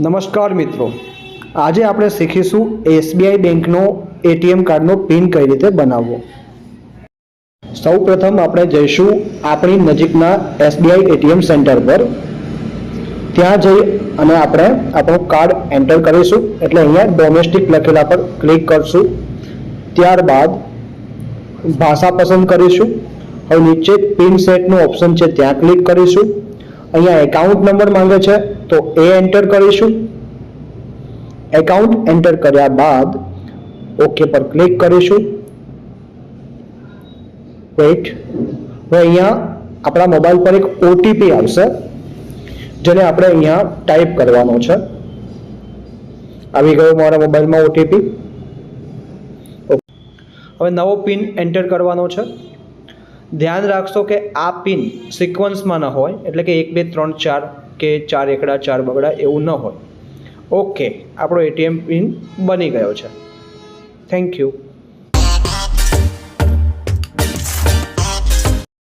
નમસ્કાર મિત્રો. આજે આપણે શીખીશું એસબીઆઈ બેંકનો એટીએમ કાર્ડનો પિન કઈ રીતે બનાવવો. સૌ પ્રથમ આપણે જઈશું આપણી નજીકના એસબીઆઈ એટીએમ સેન્ટર પર. ત્યાં જઈ અને આપણે આપણું કાર્ડ એન્ટર કરીશું. એટલે અહીંયા ડોમેસ્ટિક લખેલા પર ક્લિક કરશું. ત્યારબાદ ભાષા પસંદ કરીશું. હવે નીચે પિન સેટનું ઓપ્શન છે, ત્યાં ક્લિક કરીશું. અહીંયા એકાઉન્ટ નંબર માંગે છે, તો એ એન્ટર કરીશું. એકાઉન્ટ એન્ટર કર્યા બાદ ઓકે પર ક્લિક કરીશું. વેઇટ હવે અહીંયા આપણા મોબાઈલ પર એક ઓટીપી આવશે, જેને આપણે અહીંયા ટાઈપ કરવાનો છે. આવી ગયો મારા મોબાઈલમાં ઓટીપી હવે નવો પિન એન્ટર કરવાનો છે. ધ્યાન રાખશો કે આ પિન સિક્વન્સમાં ન હોય, એટલે કે એક, બે, ત્રણ, ચાર કે ચાર એકડા, ચાર બગડા એવું ન હોય. ઓકે, આપણો એટીએમ પિન બની ગયો છે. Thank you